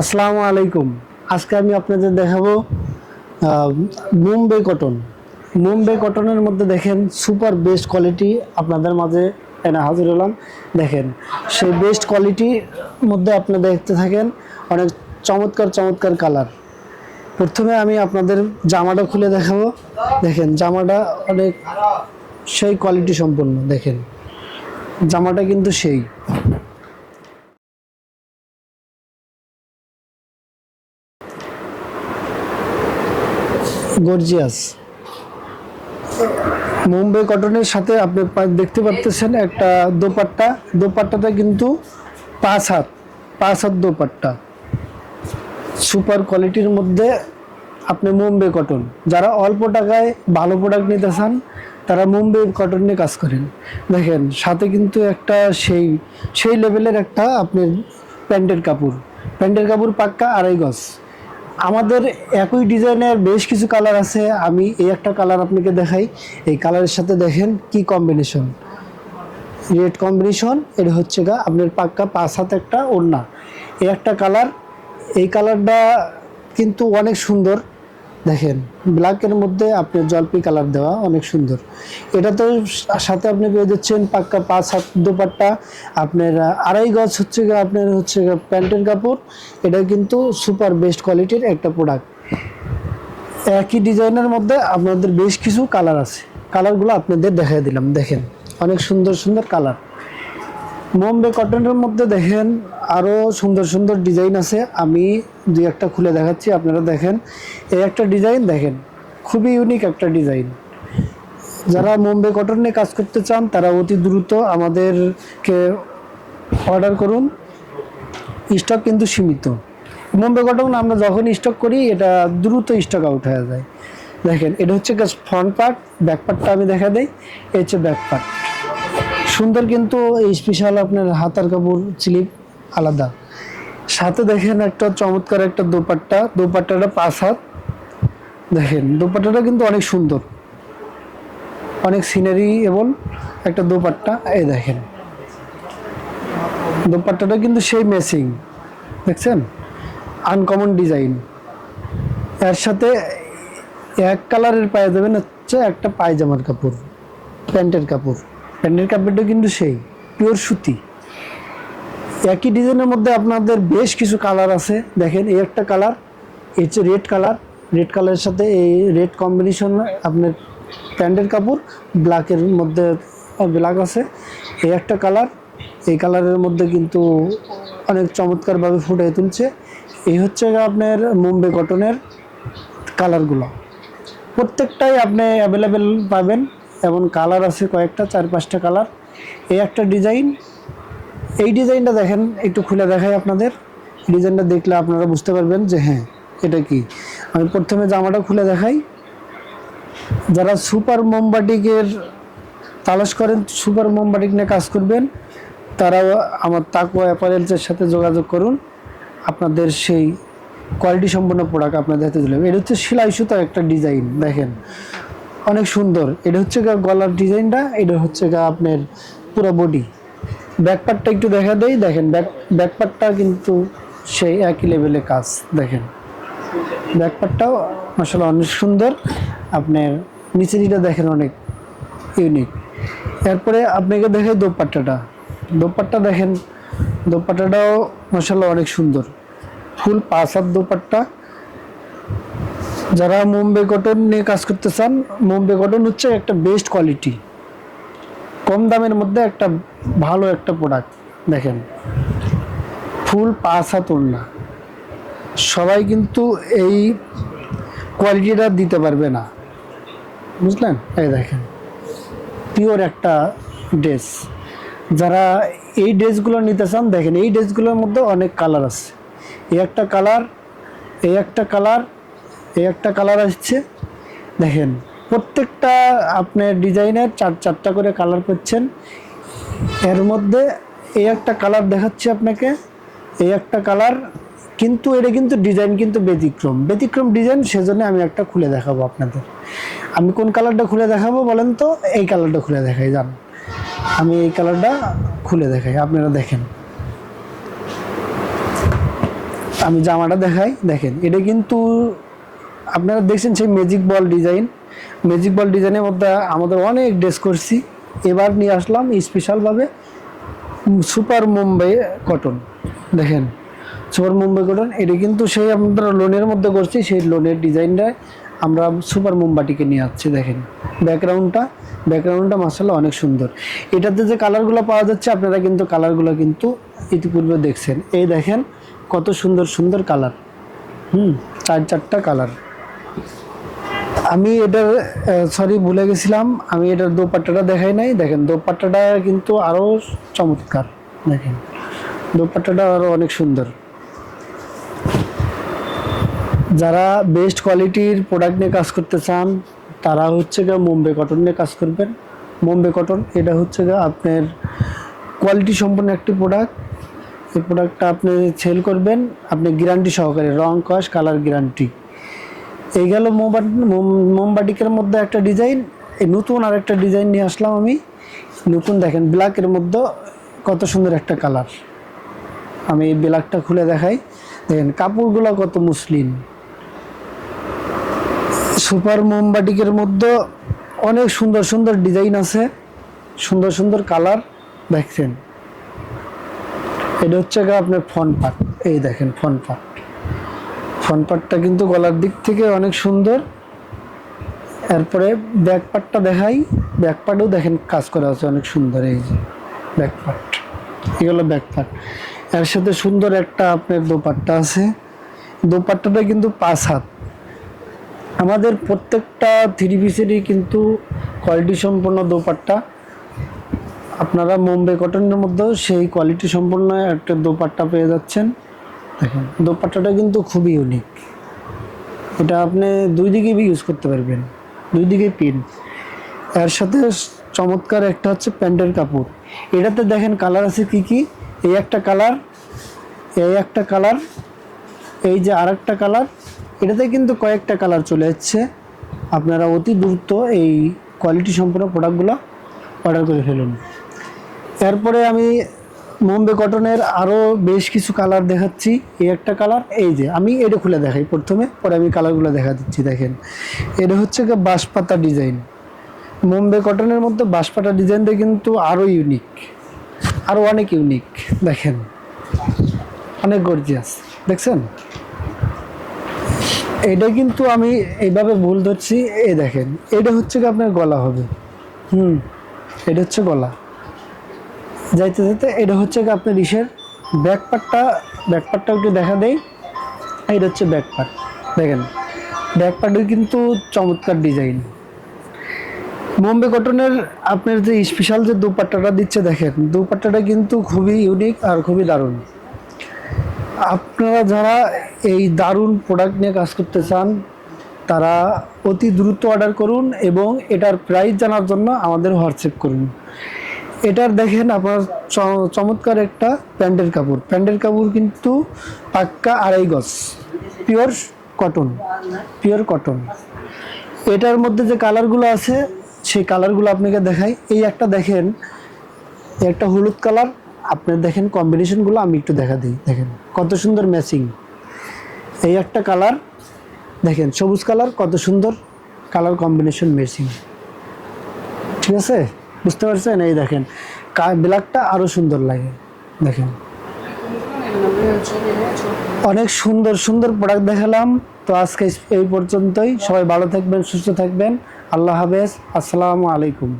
আসসালামু আলাইকুম। আজকে আমি আপনাদের দেখাবো মুম্বাই কটন। মুম্বাই কটনের মধ্যে দেখেন সুপার বেস্ট কোয়ালিটি আপনাদের মাঝে এনে হাজির হলাম। দেখেন, সেই বেস্ট কোয়ালিটির মধ্যে আপনি দেখতে থাকেন অনেক চমৎকার চমৎকার কালার। প্রথমে আমি আপনাদের জামাটা খুলে দেখাবো। দেখেন, জামাটা অনেক সেই কোয়ালিটি সম্পন্ন, দেখেন। জামাটা কিন্তু সেই। গর্জিয়াস। মুম্বাই কটনের সাথে আপনি দেখতে পাচ্ছেন একটা দোপাট্টা। দোপাট্টাটা কিন্তু পাঁচ হাত পাঁচ হাত দোপাট্টা। সুপার কোয়ালিটির মধ্যে আপনি মুম্বাই কটন। যারা অল্প টাকায় ভালো প্রোডাক্ট নিতে চান, তারা মুম্বাই কটন নিয়ে কাজ করেন। দেখেন, সাথে কিন্তু একটা সেই সেই লেভেলের একটা আপনি প্যান্টের কাপড়। প্যান্টের কাপড় পাক্কা আড়াই গজ। আমাদের একই ডিজাইনের বেশ কিছু কালার আছে। আমি এই একটা কালার আপনাকে দেখাই। এই কালারের সাথে দেখেন কি কম্বিনেশন রেড কম্বিনেশন এটা হচ্ছে গা আপনার পাক্কা পাঁচ হাত একটা ওড়না। এই একটা কালার এই কালারটা কিন্তু অনেক সুন্দর। দেখেন ব্ল্যাকের মধ্যে আপনার জলপি কালার দেওয়া অনেক সুন্দর। এটা তো সাথে আপনি পেয়ে যাচ্ছেন পাক্কা পাঁচ হাত দুপাট্টা, আপনার আড়াই গজ হচ্ছে আপনার হচ্ছে প্যান্টের কাপড়। এটা কিন্তু সুপার বেস্ট কোয়ালিটির একটা প্রোডাক্ট একই ডিজাইনের মধ্যে আপনাদের বেশ কিছু কালার আছে। কালারগুলো আপনাদের দেখাই দিলাম, দেখেন। অনেক সুন্দর সুন্দর কালার বোম্বে কটনের মধ্যে দেখেন আরও সুন্দর সুন্দর ডিজাইন আছে। আমি দুই একটা খুলে দেখাচ্ছি, আপনারা দেখেন। এই একটা ডিজাইন দেখেন, খুবই ইউনিক একটা ডিজাইন। যারা মুম্বাই কটন কাজ করতে চান, তারা অতি দ্রুত আমাদেরকে অর্ডার করুন। স্টক কিন্তু সীমিত। মুম্বাই কটন আমরা যখন স্টক করি, এটা দ্রুত স্টক আউট হয়ে যায়। দেখেন, এটা হচ্ছে ফ্রন্ট পার্ট ব্যাক পার্টটা আমি দেখা দিই। এই হচ্ছে ব্যাক পার্ট সুন্দর কিন্তু স্পেশাল আপনার হাতার কাপড় স্লিপ আলাদা। সাথে দেখেন একটা চমৎকার একটা দোপাট্টা। দোপাট্টাটা পাঁচ হাত। দেখেন, দোপাট্টাটা কিন্তু অনেক সুন্দর। অনেক সিনারি এবং একটা দোপাট্টা। এই দেখেন। দোপাট্টাটা কিন্তু সেই মেসিং দেখছেন? আনকমন ডিজাইন এর সাথে এক কালারের পায়ে দেবেন হচ্ছে একটা পায়জামার কাপড়, প্যান্টের কাপড়। প্যান্টের কাপড়টা কিন্তু সেই পিওর সুতি। একই ডিজাইনের মধ্যে আপনাদের বেশ কিছু কালার আছে। দেখেন, এই একটা কালার এই হচ্ছে রেড কালার রেড কালারের সাথে এই রেড কম্বিনেশন আপনার প্যান্টের কাপড় ব্ল্যাকের মধ্যে ব্ল্যাক আছে। এই একটা কালার এই কালারের মধ্যে কিন্তু অনেক চমৎকারভাবে ফুটিয়ে তুলছে। এই হচ্ছে আপনার মুম্বাই কটনের কালারগুলো প্রত্যেকটাই আপনি অ্যাভেলেবেল পাবেন, এবং কালার আছে কয়েকটা, চার পাঁচটা কালার এই একটা ডিজাইন এই ডিজাইনটা দেখেন, একটু খুলে দেখাই আপনাদের। ডিজাইনটা দেখলে আপনারা বুঝতে পারবেন যে হ্যাঁ এটা কি? আমি প্রথমে জামাটা খুলে দেখাই। যারা সুপার মোমবাটিকের তালাশ করেন, সুপার মোমবাটিক নিয়ে কাজ করবেন তারা আমার তাকুয়া অ্যাপারেলসের সাথে যোগাযোগ করুন। আপনাদের সেই কোয়ালিটি সম্পন্ন প্রোডাক্ট আপনাদের হাতে দিলাম এটা হচ্ছে সেলাই সুতার একটা ডিজাইন, দেখেন। অনেক সুন্দর। এটা হচ্ছে গলার ডিজাইনটা, এটা হচ্ছে গা আপনার পুরো বডি। ব্যাকপার্টটা একটু দেখা দেই, দেখেন, ব্যাক ব্যাকপার্টটা কিন্তু সেই একই লেভেলে কাজ, দেখেন। ব্যাকপার্টটাও আসলে অনেক সুন্দর, আপনার নিচেরিটা দেখেন অনেক ইউনিক এরপরে আপনাকে দেখে দোপাট্টাটা। দোপাট্টা দেখেন, দোপাট্টাটাও মশাল্লা অনেক সুন্দর। ফুল পাঁচ হাত দোপাট্টা। যারা মুম্বাই কটন নিয়ে কাজ করতে চান, মুম্বাই কটন হচ্ছে একটা বেস্ট কোয়ালিটি কম দামের মধ্যে একটা ভালো একটা প্রোডাক্ট দেখেন। ফুল পাঁচ হাত সবাই কিন্তু এই কোয়ালিটিটা দিতে পারবে না। বুঝলেন? এই দেখেন পিওর একটা ড্রেস যারা এই ড্রেসগুলো নিতে চান, দেখেন, এই ড্রেসগুলোর মধ্যে অনেক কালার আছে। এই একটা কালার এই একটা কালার এই একটা কালার আসছে। দেখেন প্রত্যেকটা আপনার ডিজাইনের চার চারটা করে কালার করছেন। এর মধ্যে এই একটা কালার দেখাচ্ছি আপনাকে। এই একটা কালার কিন্তু এটা কিন্তু ডিজাইন কিন্তু ব্যতিক্রম। ব্যতিক্রম ডিজাইন সেজন্য আমি একটা খুলে দেখাবো আপনাদের। আমি কোন কালারটা খুলে দেখাবো বলেন তো? এই কালারটা খুলে দেখাই যান আমি এই কালারটা খুলে দেখাই, আপনারা দেখেন। আমি জামাটা দেখাই, দেখেন। এটা কিন্তু আপনারা দেখছেন সেই magic ball design magic ball ডিজাইনের মধ্যে আমাদের অনেক ড্রেস করছি। এবার নিয়ে আসলাম স্পেশালভাবে সুপার মুম্বাই কটন দেখেন সুপার মুম্বাই কটন এটা কিন্তু সেই আমরা লোনের মধ্যে করছি, সেই লোনের ডিজাইনটা আমরা সুপার মুম্বাটিকে নিয়ে আসছি, দেখেন। ব্যাকগ্রাউন্ডটা ব্যাকগ্রাউন্ডটা মাসাল্লাহ অনেক সুন্দর। এটাতে যে কালারগুলো পাওয়া যাচ্ছে, আপনারা কিন্তু কালারগুলো কিন্তু ইতিপূর্বে দেখছেন। এই দেখেন, কত সুন্দর সুন্দর কালার হুম, চার চারটা কালার আমি এটার সরি ভুলে গেছিলাম। আমি এটার দোপাট্টাটা দেখাই নাই। দেখেন, দোপাট্টাটা কিন্তু আরও চমৎকার। দেখেন, দোপাট্টাটা আরও অনেক সুন্দর। যারা বেস্ট কোয়ালিটির প্রোডাক্ট নিয়ে কাজ করতে চান, তারা হচ্ছে গিয়ে মুম্বাই কটন নিয়ে কাজ করবেন। মুম্বাই কটন এটা হচ্ছে গিয়ে আপনার কোয়ালিটি সম্পন্ন একটি প্রোডাক্ট এই প্রোডাক্টটা আপনি সেল করবেন। আপনি গ্যারান্টি সহকারে, রং, কস কালার গ্যারান্টি এই গেল মোমবাটিকের মধ্যে একটা ডিজাইন, এই নতুন আর একটা ডিজাইন নিয়ে আসলাম আমি। নতুন দেখেন, ব্ল্যাকের মধ্যে কত সুন্দর একটা কালার। আমি এই ব্ল্যাকটা খুলে দেখাই। দেখেন, কাপড়গুলো কত মসলিন। সুপার মোমবাটিকের মধ্যে অনেক সুন্দর সুন্দর ডিজাইন আছে। সুন্দর সুন্দর কালার, দেখছেন? এটা হচ্ছে আপনার ফন পার্ট। এই দেখেন ফন পার্ট। ফ্রন্ট পার্টটা কিন্তু গলার দিক থেকে অনেক সুন্দর। এরপরে ব্যাক পার্টটা দেখাই। ব্যাক পার্টেও দেখেন কাজ করা আছে অনেক সুন্দর, এই যে ব্যাক পার্ট এগুলো ব্যাক পার্ট এর সাথে সুন্দর একটা আপনার দোপাট্টা আছে। দোপাট্টাটা কিন্তু পাঁচ হাত। আমাদের প্রত্যেকটা থ্রি পিসেরই কিন্তু কোয়ালিটি সম্পন্ন দোপাট্টা। আপনারা মুম্বাই কটনের মধ্যেও সেই কোয়ালিটি সম্পন্ন একটা দোপাট্টা পেয়ে যাচ্ছেন। দেখেন দোপাট্টাটা কিন্তু খুবই ইউনিক এটা আপনি দুই দিকেই ইউজ করতে পারবেন, দুই দিকেই পিন এর সাথে চমৎকার একটা হচ্ছে প্যান্টের কাপড়। এটাতে দেখেন কালার আছে কি কি? এই একটা কালার এই একটা কালার এই যে আর একটা কালার এটাতে কিন্তু কয়েকটা কালার চলে যাচ্ছে আপনারা অতি দ্রুত এই কোয়ালিটি সম্পন্ন প্রোডাক্টগুলো অর্ডার করে ফেলুন। এরপরে আমি বোম্বে কটনের আরও বেশ কিছু কালার দেখাচ্ছি। এই একটা কালার এই যে, আমি এটা খুলে দেখাই প্রথমে, পরে আমি কালারগুলো দেখা দিচ্ছি, দেখেন। এটা হচ্ছে বাঁশপাতা ডিজাইন বোম্বে কটনের মধ্যে বাঁশপাতা ডিজাইনটা কিন্তু আরও ইউনিক আরও অনেক ইউনিক দেখেন। অনেক গর্জিয়াস দেখছেন? এটা কিন্তু আমি এইভাবে ভুল ধরছি, এই দেখেন, এটা হচ্ছে কি আপনার গলা হবে। হুম, এটা হচ্ছে গলা। যাইতে যেতে এটা হচ্ছে কি আপনার ইসের ব্যাক পার্টটা ব্যাক পার্টটা একটু দেখা দেয় এটা হচ্ছে ব্যাক পার্ট দেখেন। ব্যাক পার্টও কিন্তু চমৎকার ডিজাইন। বোম্বে কটনের আপনার যে স্পেশাল যে দুপাট্টাটা দিচ্ছে, দেখেন, দুপাট্টাটা কিন্তু খুবই ইউনিক আর খুবই দারুণ। আপনারা যারা এই দারুণ প্রোডাক্ট নিয়ে কাজ করতে চান, তারা অতি দ্রুত অর্ডার করুন এবং এটার প্রাইস জানার জন্য আমাদের হোয়াটসঅ্যাপ করুন। এটার দেখেন আপনার চমৎকার একটা প্যান্টের কাপড়। প্যান্টের কাপড় কিন্তু পাক্কা আড়াই গজ। পিওর কটন পিওর কটন এটার মধ্যে যে কালারগুলো আছে, সেই কালারগুলো আপনাকে দেখাই। এই একটা দেখেন একটা হলুদ কালার। আপনি দেখেন কম্বিনেশনগুলো আমি একটু দেখা দিই। দেখেন, কত সুন্দর ম্যাচিং এই একটা কালার, দেখেন সবুজ কালার, কত সুন্দর কালার কম্বিনেশন ম্যাচিং ঠিক আছে? বুঝতে পারছেন? এই দেখেন ব্ল্যাকটা আরও সুন্দর লাগে, দেখেন। অনেক সুন্দর সুন্দর প্রোডাক্ট দেখালাম। তো আজকে এই পর্যন্তই। সবাই ভালো থাকবেন, সুস্থ থাকবেন। আল্লাহ হাফেজ। আসসালামু আলাইকুম।